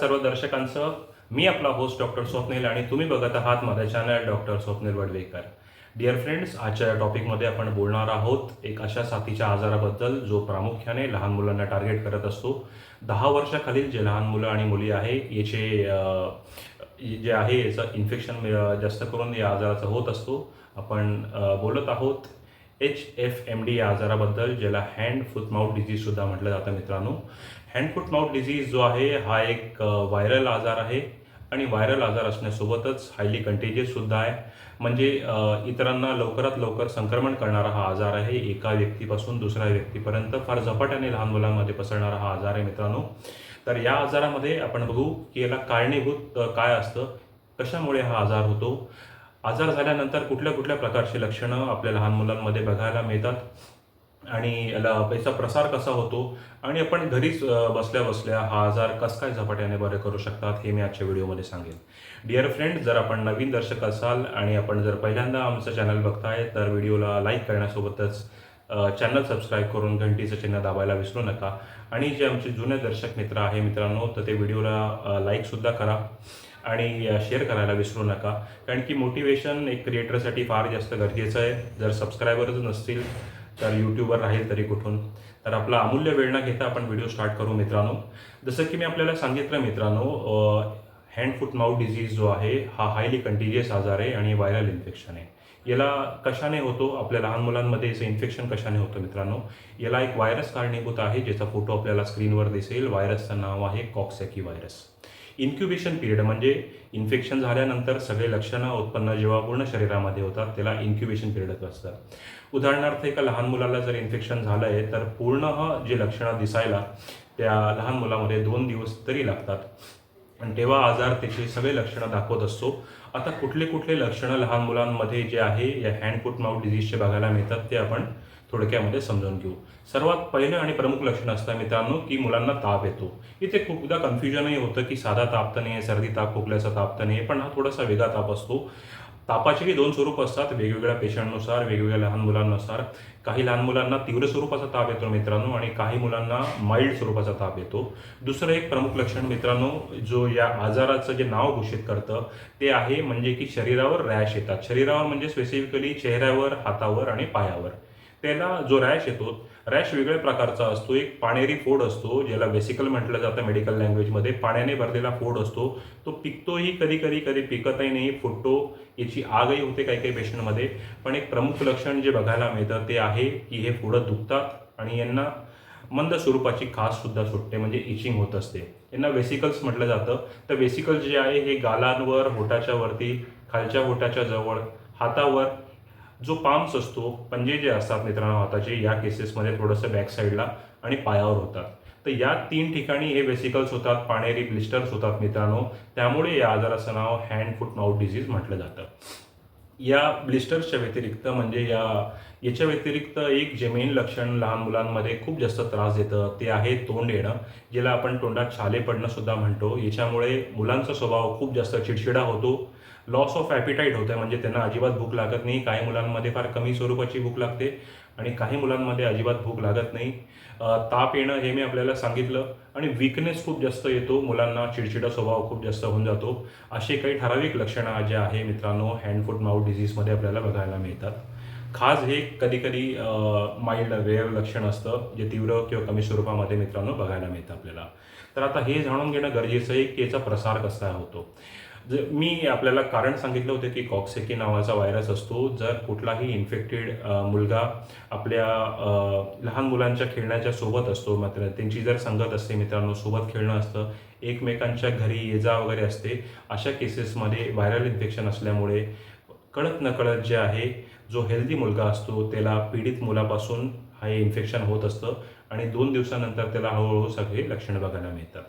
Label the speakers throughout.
Speaker 1: सर्व दर्शकांचं मी आपला host doctor Swapnil आणि तुम्ही बघत आहात माझा channel doctor Swapnil Wadvekar. Dear friends आजच्या या टॉपिकमध्ये आपण बोलणार आहोत एक अशा साथीच्या आजाराबद्दल जो प्रामुख्याने लहान मुलांना टार्गेट करत असतो. दहा वर्षाखालील जे लहान मुलं आणि मुली आहे याचे जे आहे याचं इन्फेक्शन जास्त करून या आजाराचा होत असतो. आपण बोलत आहोत एच एफ एम डी या आजाराबद्दल ज्याला हँड फूट माउथ डिझीज सुद्धा म्हटलं जातं मित्रांनो. हँड फूट माउथ डिझीज जो आहे हा एक व्हायरल आजार आहे आणि व्हायरल आजार असण्यासोबतच हायली कंटेजियस सुद्धा आहे. म्हणजे इतरांना लवकरात लवकर संक्रमण करणारा हा आजार आहे. एका व्यक्तीपासून दुसऱ्या व्यक्तीपर्यंत फार झपाट्याने लहान मुलांमध्ये पसरणारा हा आजार आहे मित्रांनो. तर या आजारामध्ये आपण बघू की याला कारणीभूत काय असतं कशामुळे हा आजार होतो आजार झाल्यानंतर कुठल्या कुठल्या प्रकारची लक्षणं आपल्या लहान मुलांमध्ये बघायला मिळतात? आणि याला याचा प्रसार कसा होतो? आणि आपण घरीच बसल्या बसल्या हा आजार कस काय झपाट्याने बरे करू शकतात हे मी आजच्या व्हिडिओमध्ये सांगेन. डिअर फ्रेंड जर आपण नवीन दर्शक असाल आणि आपण जर पहिल्यांदा आमचं चॅनल बघताय तर व्हिडिओला लाईक करण्यासोबतच चॅनल सबस्क्राईब करून घंटीचं चिन्ह दाबायला विसरू नका. आणि जे आमचे जुने दर्शक मित्र आहे मित्रांनो तर ते व्हिडिओला लाईकसुद्धा करा. आणि शेअर करायला विसरू नका. कारण की मोटिवेशन एक क्रिएटरसाठी फार जास्त गरजेचं आहे. जर सबस्क्रायबरच नसतील तर यूट्यूबवर राहील तरी कुठून. तर आपला अमूल्य वेळ न घेता आपण व्हिडिओ स्टार्ट करू मित्रांनो. जसं की मी आपल्याला सांगितलं मित्रांनो हँड फूट माउथ डिझीज जो आहे हा हायली कंटिजियस आजार आहे आणि व्हायरल इन्फेक्शन आहे. याला कशाने होतो? आपल्या लहान मुलांमध्ये याचं इन्फेक्शन कशाने होतं मित्रांनो? याला एक व्हायरस कारणीभूत आहे ज्याचा फोटो आपल्याला स्क्रीनवर दिसेल. व्हायरसचं नाव आहे कॉक्सॅकी व्हायरस इन्क्युबेशन पिरियड म्हणजे इन्फेक्शन झाल्यानंतर सगळे लक्षणं उत्पन्न जेव्हा पूर्ण शरीरामध्ये होतात त्याला इन्क्युबेशन पिरियड असतात उदाहरणार्थ एका लहान मुलाला जर इन्फेक्शन झालं आहे तर पूर्ण जे लक्षणं दिसायला त्या लहान मुलामध्ये दोन दिवस तरी लागतात. आणि तेव्हा आजार त्याचे सगळे लक्षणं दाखवत असतो. आता कुठले कुठले लक्षणं लहान मुलांमध्ये जे आहे या हँड फूट माउथ डिझीजचे बघायला मिळतात ते आपण थोडक्यामध्ये समजून घेऊ. सर्वात पहिलं आणि प्रमुख लक्षण असतं मित्रांनो की मुलांना ताप येतो. इथे खूपदा कन्फ्युजनही होतं की साधा ताप तर नाही आहे सर्दी ताप खोकल्याचा ताप तर नाही आहे पण हा थोडासा वेगळा ताप असतो. तापाचेही दोन स्वरूप असतात वेगवेगळ्या पेशंटनुसार वेगवेगळ्या लहान मुलांनुसार. काही लहान मुलांना तीव्र स्वरूपाचा ताप येतो मित्रांनो आणि काही मुलांना माइल्ड स्वरूपाचा ताप येतो. दुसरं एक प्रमुख लक्षण मित्रांनो जो या आजाराचं जे नाव घोषित करतं ते आहे म्हणजे की शरीरावर रॅश येतात. शरीरावर म्हणजे स्पेसिफिकली चेहऱ्यावर हातावर आणि पायावर. त्याला जो रॅश येतो रॅश वेगळ्या प्रकारचा असतो. एक पाणेरी फोड असतो ज्याला वेसिकल म्हटलं जातं मेडिकल लँग्वेजमध्ये पाण्याने भरलेला फोड असतो. तो पिकतोही कधी कधी कधी पिकतही नाही फुटतो. याची आगही होते काही काही पेशंटमध्ये पण एक प्रमुख लक्षण जे बघायला मिळतं ते आहे की हे फोडं दुखतात आणि यांना मंद स्वरूपाची खाससुद्धा सुटते म्हणजे इचिंग होत असते. यांना वेसिकल्स म्हटलं जातं. तर वेसिकल्स जे आहे हे गालांवर होटाच्या वरती खालच्या होटाच्या जवळ हातावर जो पाम्स असतो पंजे जे असतात मित्रांनो हाताचे या केसेसमध्ये थोडंसं बॅक साईडला आणि पायावर होतात. तर या तीन ठिकाणी हे वेसिकल्स होतात पाणेरी ब्लिस्टर्स होतात मित्रांनो. त्यामुळे या आजाराचं नाव हँड फूट माउथ डिझीज म्हटलं जातं. या ब्लिस्टर्सच्या व्यतिरिक्त म्हणजे या याच्या व्यतिरिक्त एक जे मेन लक्षण लहान मुलांमध्ये खूप जास्त त्रास देतं. ते आहे तोंड येणं ज्याला आपण तोंडात छाले पडणं सुद्धा म्हणतो. याच्यामुळे मुलांचा स्वभाव खूप जास्त चिडचिडा होतो. लॉस ऑफ ॲपिटाईट होतं म्हणजे त्यांना अजिबात भूक लागत नाही. काही मुलांमध्ये फार कमी स्वरूपाची भूक लागते आणि काही मुलांमध्ये अजिबात भूक लागत नाही. ताप येणं हे मी आपल्याला सांगितलं आणि विकनेस खूप जास्त येतो. मुलांना चिडचिडा स्वभाव खूप जास्त होऊन जातो. असे काही ठराविक लक्षणं जे आहे मित्रांनो. हँड फूट माउथ डिझीजमध्ये आपल्याला बघायला मिळतात. खास हे कधीकधी माइल्ड रेअर लक्षण असतं जे तीव्र किंवा कमी स्वरूपामध्ये मित्रांनो बघायला मिळतं आपल्याला. तर आता हे जाणून घेणं गरजेचं आहे की याचा प्रसार कसा होतो. जर मी आपल्याला कारण सांगितलं होतं की कॉक्सेकी नावाचा व्हायरस असतो. जर कुठलाही इन्फेक्टेड मुलगा आपल्या लहान मुलांच्या खेळण्याच्या सोबत असतो मात्र त्यांची जर संगत असते मित्रांनो सोबत खेळणं असतं एकमेकांच्या घरी ये जा वगैरे असते अशा केसेसमध्ये व्हायरल इन्फेक्शन असल्यामुळे कळत नकळत जे आहे जो हेल्दी मुलगा असतो त्याला पीडित मुलापासून हे इन्फेक्शन होत असतं आणि दोन दिवसानंतर त्याला हळूहळू सगळे लक्षणं बघायला मिळतात.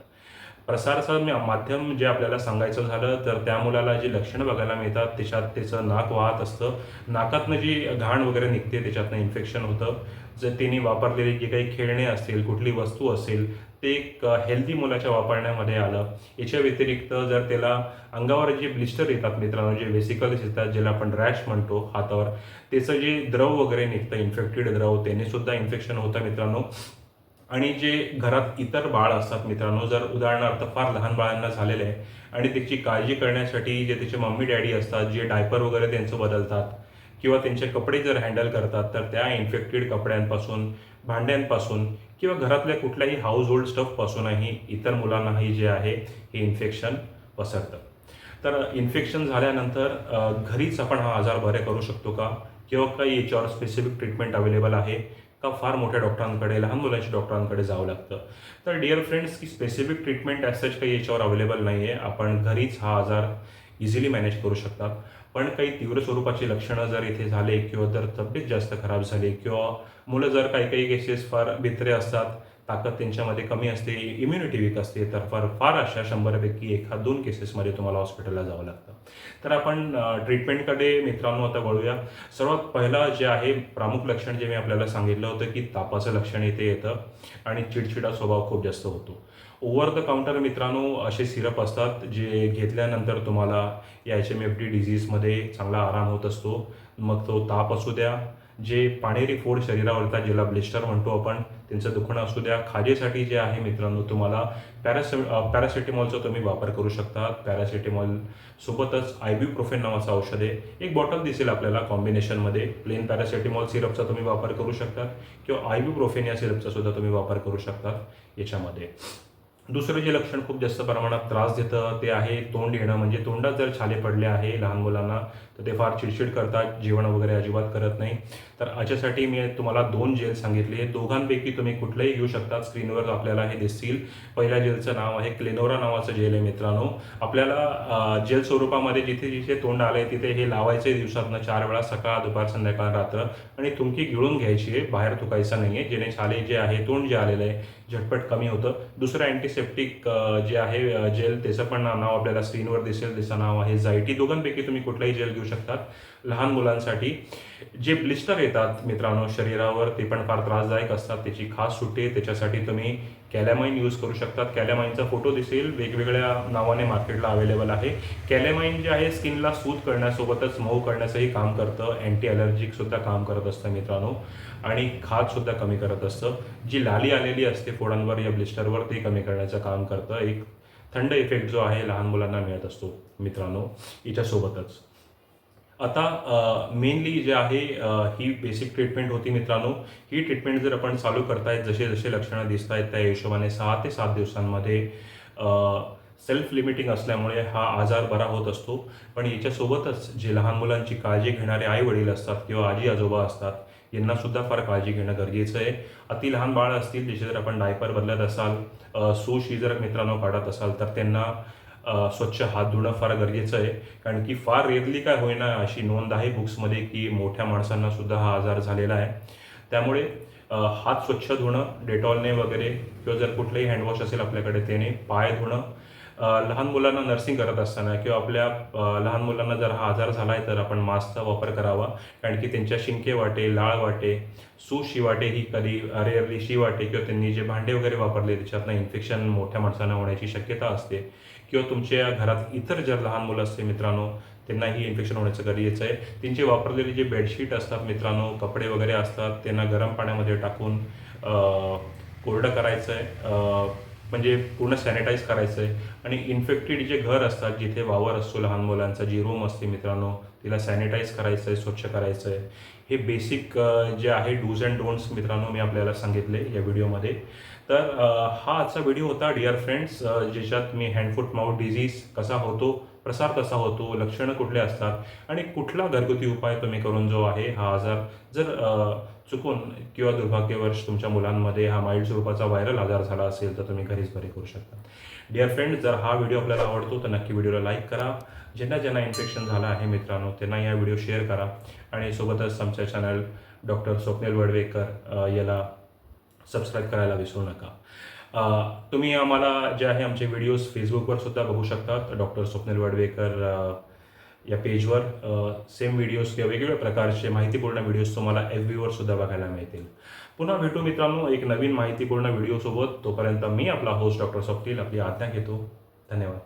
Speaker 1: प्रसाराचं माध्यम जे आपल्याला सांगायचं झालं तर त्या मुलाला जी लक्षणं बघायला मिळतात त्याच्यात त्याचं नाक वाहत असतं. नाकातनं जी घाण वगैरे निघते त्याच्यातनं इन्फेक्शन होतं. जर त्यांनी वापरलेली जी काही खेळणे असतील कुठली वस्तू असेल ते एक हेल्दी मुलाच्या वापरण्यामध्ये आलं. याच्या व्यतिरिक्त जर त्याला अंगावर जे ब्लिस्टर येतात मित्रांनो जे वेसिकल्स येतात ज्याला आपण रॅश म्हणतो हातावर त्याचं जे द्रव वगैरे निघतं इन्फेक्टेड द्रव त्याने सुद्धा इन्फेक्शन होतं मित्रांनो. आणि जे घरात इतर बाळ असतात मित्रांनो जर उदाहरणार्थ फार लहान बाळांना झालेलं आहे आणि त्याची काळजी करण्यासाठी जे त्याचे मम्मी डॅडी असतात जे डायपर वगैरे त्यांचं बदलतात किंवा त्यांचे कपडे जर हँडल करतात तर त्या इन्फेक्टेड कपड्यांपासून भांड्यांपासून किंवा घरातल्या कुठल्याही हाऊस होल्ड स्टफपासूनही इतर मुलांनाही जे आहे हे इन्फेक्शन पसरतं. तर इन्फेक्शन झाल्यानंतर घरीच आपण हा आजार बरे करू शकतो का? किंवा काही याच्यावर स्पेसिफिक ट्रीटमेंट अवेलेबल आहे? का फार मोठ्या डॉक्टरांकडे लहान मुलांच्या डॉक्टरांकडे जावं लागतं. तर डिअर फ्रेंड्स की स्पेसिफिक ट्रीटमेंट ॲज काही याच्यावर अवेलेबल नाही आहे आपण घरीच हा आजार इझिली मॅनेज करू शकतात. पण काही तीव्र स्वरूपाची लक्षणं जर इथे झाले किंवा जर तब्येत जास्त खराब झाली किंवा मुलं जर काही काही केसेस फार भित्रे असतात ताकद त्यांच्यामध्ये कमी असते इम्युनिटी वीक असते तर फार फार अशा शंभरपैकी एखाद दोन केसेसमध्ये तुम्हाला हॉस्पिटलला जावं लागतं. तर आपण ट्रीटमेंटकडे मित्रांनो आता वळूया. सर्वात पहिलं जे आहे प्रमुख लक्षण जे मी आपल्याला सांगितलं होतं की तापाचं लक्षण इथे येतं आणि चिडचिडा स्वभाव खूप जास्त होतो. ओव्हर द काउंटर मित्रांनो असे सिरप असतात जे घेतल्यानंतर तुम्हाला या एच एम एफ डी डिझीजमध्ये चांगला आराम होत असतो. मग तो ताप असू द्या जे पाणेरी फोड शरीरावरचा ज्याला ब्लिस्टर म्हणतो आपण त्यांचं दुखणं असू द्या. खाजेसाठी जे आहे मित्रांनो तुम्हाला पॅरासे पॅरासिटेमॉलचा तुम्ही वापर करू शकता. पॅरासिटेमॉल सोबतच आयब्युप्रोफेन नावाचं औषध आहे. एक बॉटल दिसेल आपल्याला कॉम्बिनेशनमध्ये. प्लेन पॅरासिटेमॉल सिरपचा तुम्ही वापर करू शकतात किंवा आयब्युप्रोफेन या सिरपचा सुद्धा तुम्ही वापर करू शकतात याच्यामध्ये. दुसरं जे लक्षण खूप जास्त प्रमाणात त्रास देतं ते आहे तोंड येणं. म्हणजे तोंडात जर छाले पडले आहे लहान मुलांना तर ते फार चिडचिड करतात जेवण वगैरे अजिबात करत नाही. तर याच्यासाठी मी तुम्हाला दोन जेल सांगितले दोघांपैकी तुम्ही कुठलंही घेऊ शकता स्क्रीनवर आपल्याला हे दिसतील. पहिल्या जेलचं नाव आहे क्लेनोरा नावाचं जेल आहे मित्रांनो. आपल्याला जेल स्वरूपामध्ये जिथे जिथे तोंड आलंय तिथे हे लावायचे दिवसातनं चार वेळा सकाळ दुपार संध्याकाळ रात्र. आणि तुमकी गिळून घ्यायची आहे बाहेर थुकायचं नाही आहे जेणे छाले जे आहे तोंड जे आलेलं आहे झटपट कमी होतं. दुसरं सेप्टिक uh, जे आहे uh, जेल त्याचं पण नाव आपल्याला स्क्रीनवर दिसेल त्याचं नाव आहे जायटी दोघांपैकी तुम्ही कुठलाही जेल घेऊ शकतात. लहान मुलांसाठी. जे ब्लिस्टर येतात मित्रांनो शरीरावर ते पण फार त्रासदायक असतात. त्याची खास सुट्टी त्याच्यासाठी तुम्ही कॅलॅमाइन यूज करू शकतात. कॅलॅमाइनचा फोटो दिसेल. वेगवेगळ्या नावाने मार्केटला अवेलेबल आहे. कॅलॅमाइन जे आहे स्किनला सूत करण्यासोबतच मऊ करण्याचंही काम करतं. अँटी ॲलर्जिकसुद्धा काम करत असतं मित्रांनो. आणि खाजसुद्धा कमी करत असतं. जी लाली आलेली असते फोडांवर या ब्लिस्टरवर ते कमी करण्याचं काम करतं. एक थंड इफेक्ट जो आहे लहान मुलांना मिळत असतो मित्रांनो. याच्यासोबतच आता मेनली जे आहे ही बेसिक ट्रीटमेंट होती मित्रांनो. ही ट्रीटमेंट जर आपण चालू करतायत जसे जसे लक्षणं दिसत आहेत त्या हिशोबाने सहा ते सात दिवसांमध्ये सेल्फ लिमिटिंग असल्यामुळे हा आजार बरा होत असतो. पण याच्यासोबतच जे लहान मुलांची काळजी घेणारे आई वडील असतात किंवा आजी आजोबा असतात यांनासुद्धा फार काळजी घेणं गरजेचं आहे. अति लहान बाळ असतील त्याचे जर आपण डायपर बदलत असाल अ, सूश ही जर मित्रांनो काढत असाल तर त्यांना स्वच्छ हात धुणं फार गरजेचं आहे. कारण की फार रेअरली काय होईना अशी नोंद आहे बुक्समध्ये की मोठ्या माणसांना सुद्धा हा आजार झालेला आहे. त्यामुळे हात स्वच्छ धुणं डेटॉलने वगैरे किंवा जर कुठलंही हँडवॉश असेल आपल्याकडे त्याने पाय धुणं लहान मुलांना नर्सिंग करत असताना किंवा आपल्या लहान मुलांना जर हा आजार झाला आहे तर आपण मास्कचा वापर करावा. कारण की त्यांच्या शिंके वाटे लाळ वाटे सुशी वाटे ही कधी रेअरली शी वाटे किंवा त्यांनी जे भांडे वगैरे वापरले त्याच्यातनं इन्फेक्शन मोठ्या माणसांना होण्याची शक्यता असते. किंवा तुमच्या घरात इतर जर लहान मुलं असते मित्रांनो त्यांनाही इन्फेक्शन होण्याचं गरजेचं आहे. त्यांचे वापरलेले जे बेडशीट असतात मित्रांनो कपडे वगैरे असतात त्यांना गरम पाण्यामध्ये टाकून कोरडं करायचं आहे म्हणजे पूर्ण सॅनिटाईज करायचं आहे आणि इन्फेक्टेड जे घर असतात जिथे वावर असतो लहान मुलांचा जी रूम असते मित्रांनो तिला सॅनिटाईज करायचं आहे स्वच्छ करायचं आहे हे बेसिक जे आहे डूज अँड डोंट्स मित्रांनो मी आपल्याला सांगितले या व्हिडिओमध्ये तर हा आजचा व्हिडिओ होता डिअर फ्रेंड्स ज्याच्यात मी हँडफूट माउथ डिझीज कसा होतो प्रसार कसा होतो लक्षणं कुठले असतात आणि कुठला घरगुती उपाय तुम्ही करून जो आहे हा आजार जर चुकून किंवा दुर्भाग्यवश तुमच्या मुलांमध्ये हा माइल्ड स्वरूपाचा व्हायरल आजार झाला असेल तर तुम्ही घरीच बरे करू शकता. डिअर फ्रेंड जर हा व्हिडिओ आपल्याला आवडतो तर नक्की व्हिडिओला लाईक करा. ज्यांना ज्यांना इन्फेक्शन झालं आहे मित्रांनो त्यांना या व्हिडिओ शेअर करा. आणि सोबतच आमच्या चॅनल डॉक्टर स्वप्नील वडवेकर याला सबस्क्राईब करायला विसरू नका. तुम्ही आम्हाला जे आहे आमचे व्हिडिओज फेसबुकवर सुद्धा बघू शकतात डॉक्टर स्वप्नील वडवेकर या पेजवर सेम व्हिडिओज किंवा वेगवेगळ्या प्रकारचे माहितीपूर्ण व्हिडिओज तुम्हाला एफ बीवर सुद्धा बघायला मिळतील. पुन्हा भेटू मित्रांनो एक नवीन माहितीपूर्ण व्हिडिओसोबत तोपर्यंत मी आपला होस्ट डॉक्टर स्वप्नील आपली आज्ञा घेतो. धन्यवाद.